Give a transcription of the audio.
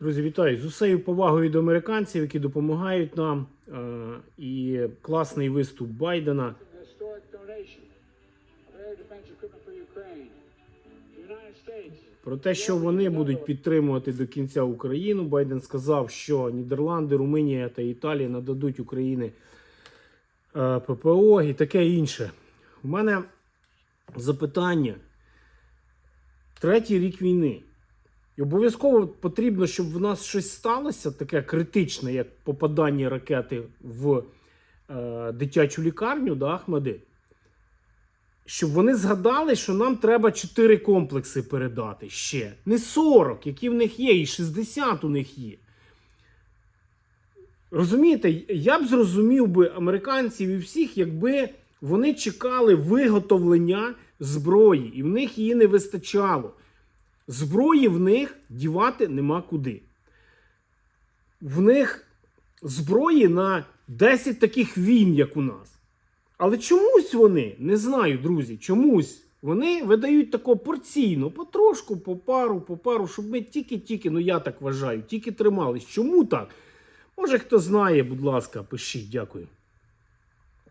Друзі, вітаю з усією повагою до американців, які допомагають нам. Е, і класний виступ Байдена. Про те, що вони будуть підтримувати до кінця Україну. Байден сказав, що Нідерланди, Румунія та Італія нададуть Україні е, ППО і таке інше. У мене запитання. Третій рік війни. І обов'язково потрібно, щоб в нас щось сталося, таке критичне, як попадання ракети в е, дитячу лікарню да, Ахмеди. Щоб вони згадали, що нам треба 4 комплекси передати ще. Не 40, які в них є, і 60 у них є. Розумієте, я б зрозумів би американців і всіх, якби вони чекали виготовлення зброї, і в них її не вистачало. Зброї в них дівати нема куди. В них зброї на 10 таких війн, як у нас. Але чомусь вони, не знаю, друзі, чомусь вони видають тако порційно, потрошку, по пару, по пару, щоб ми тільки-тільки, ну я так вважаю, тільки тримались. Чому так? Може, хто знає, будь ласка, пишіть, дякую.